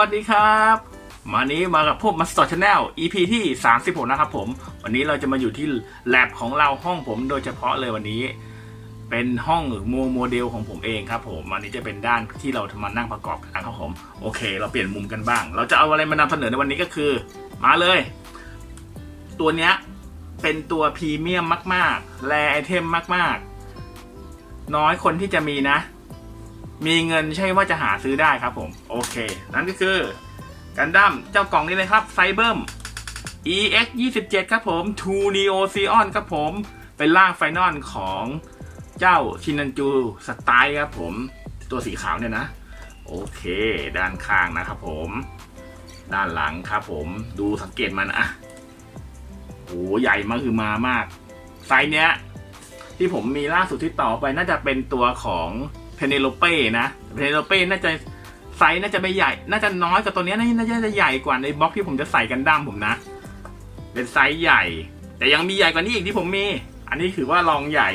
วัสดีครับมานี้มากับพวกมาสเตอร์ชาแนล EP ที่ 36 นะครับผม วันนี้เราจะมาอยู่ที่แลบของเราห้องผมโดยเฉพาะเลยวันนี้ เป็นห้องโมโมเดลของผมเองครับผมอันนี้จะเป็นด้านที่เรามานั่งประกอบกันครับผม โอเค เราเปลี่ยนมุมกันบ้าง เราจะเอาอะไรมานำเสนอในวันนี้ก็คือ มาเลย ตัวเนี้ยเป็นตัวพรีเมียมมาก ๆ แรไอเทมมาก ๆ น้อยคนที่จะมีนะ มีเงินใช่ว่าจะหาซื้อได้ครับผม โอเค นั่นก็คือกันดั้มเจ้ากล่องนี้เลยครับไซเบิร์ม EX 27ครับผม2 Neo Xeon ครับผม เป็นร่างไฟนอลของเจ้าชินันจูสไตล์ครับผม ตัวสีขาวเนี่ยนะ โอเค ด้านข้างนะครับผม ด้านหลังครับผม ดูสังเกตมันอะโหใหญ่มากคือมามาก ไซส์เนี้ย ที่ผมมีล่าสุดที่ต่อไปน่าจะเป็นตัวของ เพเนโลเป้นะเพเนโลเป้น่าจะไซส์น่าจะไม่ใหญ่ น่าจะน้อยกว่าตัวนี้น่าน่าจะใหญ่กว่าในบล็อกที่ผมจะใส่กันดั้มผมนะ เป็นไซส์ใหญ่ แต่ยังมีใหญ่กว่านี้อีกที่ผมมี อันนี้ถือว่าลองใหญ่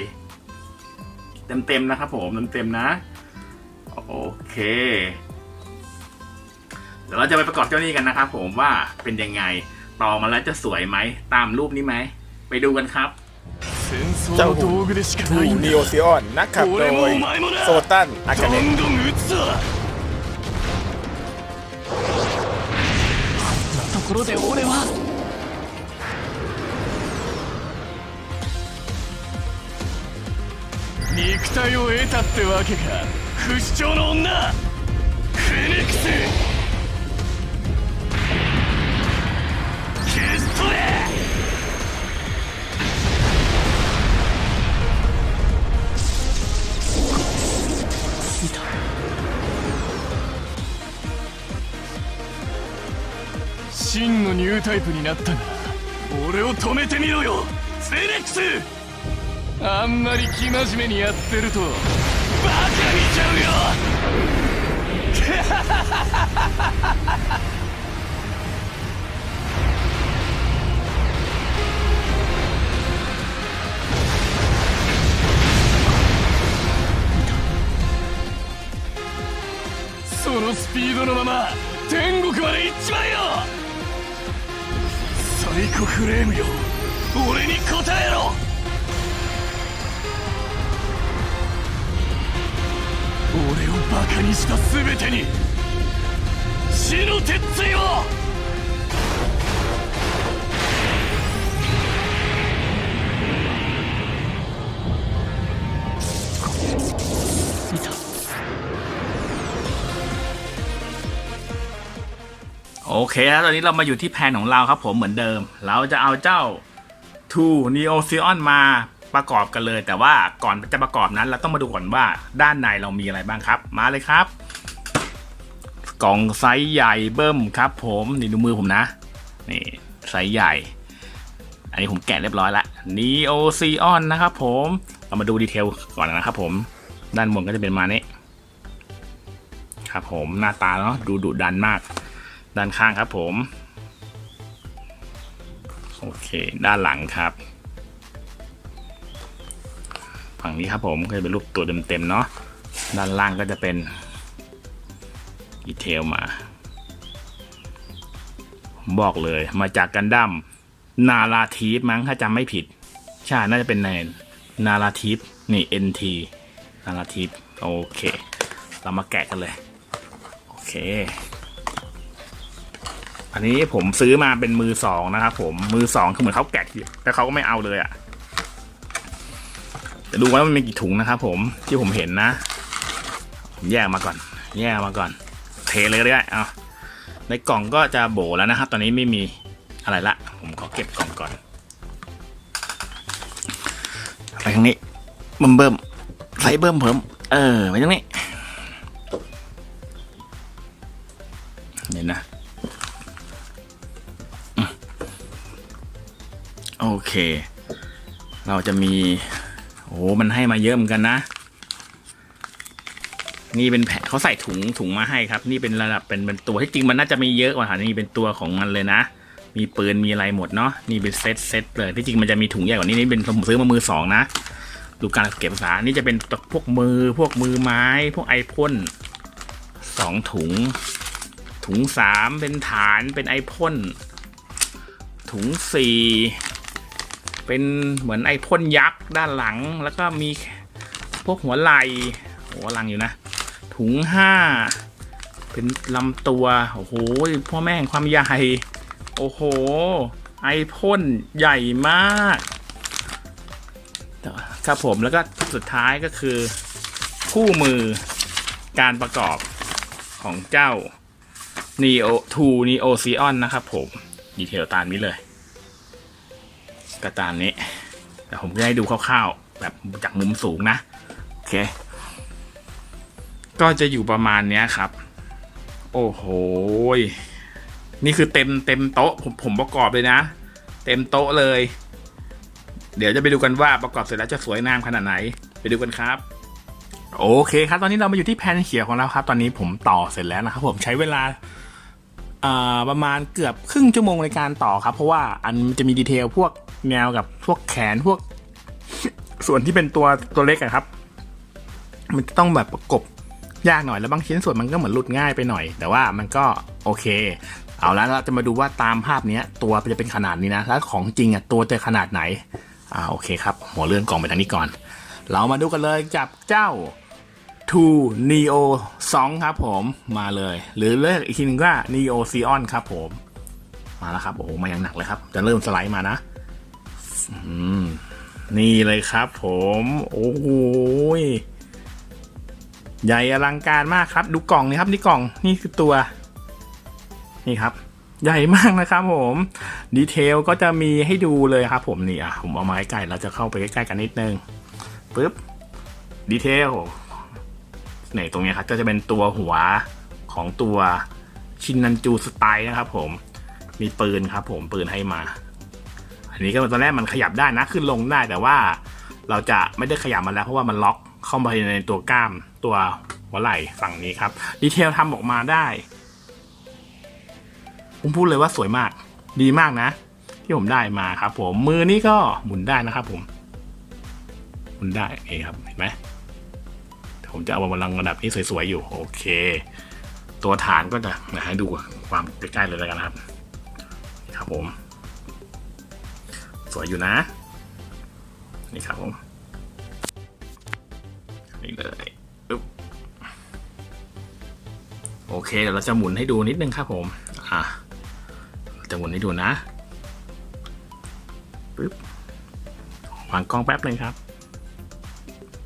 เต็มๆนะครับผมเต็มๆนะ โอเคเดี๋ยวเราจะไปประกอบเจ้านี้กันนะครับผมว่าเป็นยังไงต่อมาแล้วจะสวยไหมตามรูปนี้ไหม ไปดูกันครับ 戦争の道具でしかないん นี だ โอซิออนนักขับโด 俺も ย お前もな โซตันอากา ど เนะ んどん撃つぞところで俺は肉体を得たってわけか不死鳥の女 タイプになったが俺を止めてみろよフェニックス。あんまり生真面目にやってるとバカ見ちゃうよそのスピードのまま天国まで行っちまえよ。サイコフレームよ。俺に答えろ。俺をバカにした全てに死の鉄槌を。 โอเคแล้วตอนนี้เรามาอยู่ที่แผนของเราครับผมเหมือนเดิม เราจะเอาเจ้า2 Neo Xeon มาประกอบกันเลย แต่ว่าก่อนจะประกอบนั้น เราต้องมาดูก่อนว่าด้านในเรามีอะไรบ้างครับ มาเลยครับ กล่องไซส์ใหญ่เบิ้มครับ ผมนี่ดูมือผมนะนี่ไซส์ใหญ่ อันนี้ผมแกะเรียบร้อยแล้ว Neo Xeon นะครับผมเรามาดูดีเทลก่อนนะครับผมด้านบนก็จะเป็นมานี้ครับผมหน้าตาเนาะดูดุดันมาก ด้านข้างครับผม โอเค ด้านหลังครับ ฝั่งนี้ครับผมก็จะเป็นรูปตัวเต็มๆเนาะด้านล่างก็จะเป็นดีเทลมา บอกเลยมาจากกันดั้มนาราทีฟมั้งถ้าจำไม่ผิด ใช่ น่าจะเป็นในนาราทีฟนี่ NT นาราทีฟโอเค เรามาแกะกันเลย โอเค อันนี้ผมซื้อมาเป็นมือสองนะครับผมมือสองคือเหมือนเขาแกะแต่เขาก็ไม่เอาเลยอะ่ะจะดูว่ามันมีกี่ถุงนะครับผมที่ผมเห็นนะผมแยกมาก่อน แยกมาก่อนเทเลยก็ได้เอาในกล่องก็จะโบแล้วนะครับ ตอนนี้ไม่มีอะไรละ ผมขอเก็บกล่องก่อนไปทางนี้เบิ่มเบิ่มใส่เบิ่มเพิ่มเออไปตรงนี้ เคเราจะมี โอ้มันให้มาเยอะเหมือนกันนะ นี่เป็นแผ่เขาใส่ถุงถุงมาให้ครับ นี่เป็นระดับเป็นเป็นตัวที่จริงมันน่าจะมีเยอะกว่านี่เป็นตัวของมันเลยนะ มีปืนมีอะไรหมดเนาะ นี่เป็นเซตเซตเลยที่จริงมันจะมีถุงใหญ่กว่านี้นี่เป็นผมซื้อมามือสองนะ ดูการเก็บภาษานี่จะเป็นพวกมือพวกมือไม้ พวกไอพ่นสองถุง ถุงสามเป็นฐานเป็นไอพ่นถุงสี่ เป็นเหมือนไอพ่นยักษ์ด้านหลัง แล้วก็มีพวกหัวไหล่หัวลังอยู่นะ ถุงห้าเป็นลำตัว โอ้โห พ่อแม่งความใหญ่ โอ้โห ไอพ่นใหญ่มากครับผมแล้วก็สุดท้ายก็คือ คู่มือการประกอบของเจ้า Neo 2 Neo Xeon นะครับผม ดีเทลตามนี้เลย ก็ตามนี้ แต่ผมจะให้ดูคร่าวๆ แบบจากมุมสูงนะ โอเค ก็จะอยู่ประมาณเนี้ยครับ โอ้โห นี่คือเต็มเต็มโต๊ะผมผมประกอบเลยนะ เต็มโต๊ะเลย เดี๋ยวจะไปดูกันว่าประกอบเสร็จแล้วจะสวยงามขนาดไหน ไปดูกันครับโอเคครับ ตอนนี้เรามาอยู่ที่แผ่นเขียวของเราครับ ตอนนี้ผมต่อเสร็จแล้วนะครับ ผมใช้เวลาประมาณเกือบครึ่งชั่วโมงในการต่อครับ เพราะว่าอันจะมีดีเทลพวก แนวกับพวกแขนพวก ส่วนที่เป็นตัวตัวเล็กอะครับ มันจะต้องแบบประกบยากหน่อยแล้วบางชิ้นส่วนมันก็เหมือนหลุดง่ายไปหน่อย แต่ว่ามันก็โอเค เอาแล้วเราจะมาดูว่าตามภาพเนี้ยตัวจะเป็นขนาดนี้นะแล้วของจริงอะตัวจะขนาดไหนอ่าโอเคครับหัวเลื่อนกล่องไปทางนี้ก่อน เรามาดูกันเลยกับเจ้า2 Neo 2 ครับผมมาเลย หรือเรียกอีกทีหนึงว่า Neo Xeon ครับผม มาแล้วครับโอ้โหมาอย่างหนักเลยครับ จะเริ่มสไลด์มานะ นี่เลยครับผม โอ้โหยใหญ่อลังการมากครับ ดูกล่องนี่ครับนี่กล่องนี่คือตัว นี่ครับ ใหญ่มากนะครับผม ดีเทลก็จะมีให้ดูเลยครับ ผมนี่อะผมเอาไมาใกล้เราจะเข้าไปใกล้ๆกันนิดนึงปึ๊บดีเทลเนี่ยตรงนี้ครับก็จะเป็นตัวหัวของตัวชินนันจูสไตล์นะครับ ผม มีปืนครับ ผมปืนให้มา อันนี้ก็ตอนแรกมันขยับได้นะขึ้นลงได้แต่ว่าเราจะไม่ได้ขยับมันแล้วเพราะว่ามันล็อกเข้าไปในตัวกล้ามตัวหัวไหล่ฝั่งนี้ครับดีเทลทำออกมาได้ผมพูดเลยว่าสวยมาก ดีมากนะ ที่ผมได้มาครับ ผมมือนี้ก็หมุนได้นะครับ ผมหมุนได้เองครับเห็นไหมผมจะเอามาลังระดับนี้สวยๆอยู่โอเค ตัวฐานก็จะให้ดูความใกล้ๆเลยแล้วกันครับ ครับผม สวยอยู่นะ นี่ครับผมนี่เลยปึ๊บโอเคเดี๋ยวเราจะหมุนให้ดูนิดนึงครับผมอะจะหมุนให้ดูนะปึ๊บวางกล้องแป๊บหนึ่งครับ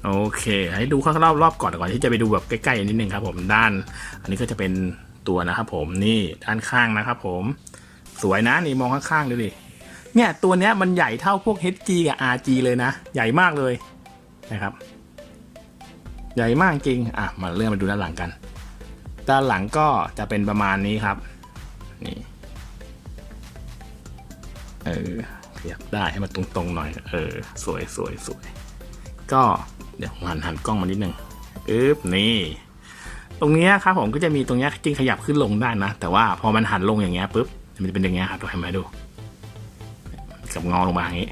โอเค ให้ดูข้างรอบรอบก่อนก่อนที่จะไปดูแบบใกล้ๆนิดนึงครับ ผมด้าน อันนี้ก็จะเป็นตัวนะครับผมนี่ด้านข้างนะครับผมสวยนะนี่มองข้างๆดูดิ เนี่ยตัวเนี้ยมันใหญ่เท่าพวก HG กับ RG เลยนะ ใหญ่มากเลยนะครับ ใหญ่มากจริง อะ มาเริ่มมาดูด้านหลังกัน ด้านหลังก็จะเป็นประมาณนี้ครับ นี่ เออขยับได้ให้มันตรงๆหน่อย เออ สวยสวยสวย ก็เดี๋ยวหันหันกล้องมานิดนึงอึ๊บนี่ตรงเนี้ยครับผมก็จะมีตรงเนี้ยจริงขยับขึ้นลงได้นะ แต่ว่าพอมันหันลงอย่างเงี้ยปุ๊บมันจะเป็นอย่างเงี้ยครับดูเห็นไหมดู กับงอลงมาอย่างงี้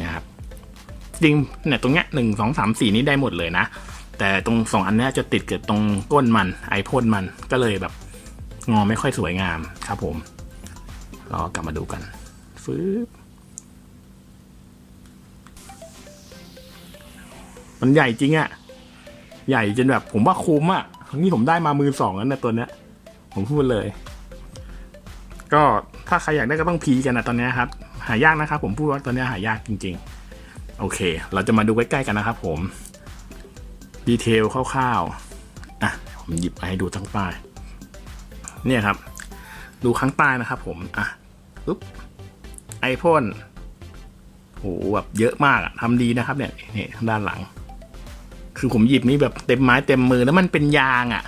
นะครับจริงเนี่ยตรงเนี้ยหนึ่งสองสามสี่นี้ได้หมดเลยนะ แต่ตรงสองอันเนี้ยจะติดเกับตรงก้นมันไอพ่นมันก็เลยแบบงอไม่ค่อยสวยงามครับผมเรากลับมาดูกันฟืบมันใหญ่จริงอะใหญ่จนแบบผมว่าคุ้มอะนี่ผมได้มามือสองแล้วนะตัวเนี้ย ผมพูดเลย ก็ถ้าใครอยากได้ก็ต้องพีกันนะตอนนี้ครับ หายากนะครับ ผมพูดว่าตอนนี้หายากจริง ๆ โอเค เราจะมาดูใกล้ๆกันนะครับ ผมดีเทลคร่าวๆอะผมหยิบมาให้ดูทั้งป้ายเนี่ยครับ ดูข้างใต้นะครับ ผมอะปุ๊บไอพ่นโหแบบเยอะมากอะทำดีนะครับ เนี่ยนี่ทางด้านหลัง คือผมหยิบนี่แบบเต็มไม้เต็มมือแล้วมันเป็นยางอะ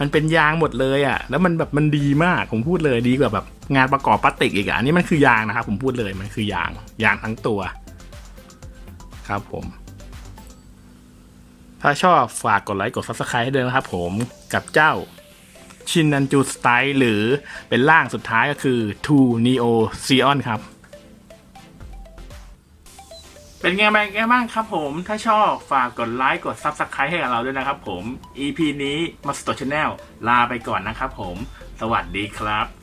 มันเป็นยางหมดเลยอะแล้วมันแบบมันดีมากผมพูดเลยดีกว่าแบบ งานประกอบพลาสติกอีกอะอันนี้มันคือยางนะครับ ผมพูดเลยมันคือยางยางทั้งตัว ครับผม ถ้าชอบฝากกดไลค์กด subscribe ให้ด้วยนะครับผมกับเจ้าชินนันจูสไตล์หรือเป็นร่างสุดท้ายก็คือ2 Neo Xeon ครับ เป็นไงบ้างไงบ้างครับผม ถ้าชอบฝากกดไลค์กด Subscribe ให้กับเราด้วยนะครับผม EP นี้มาสตอร์ชแนลลาไปก่อนนะครับผม สวัสดีครับ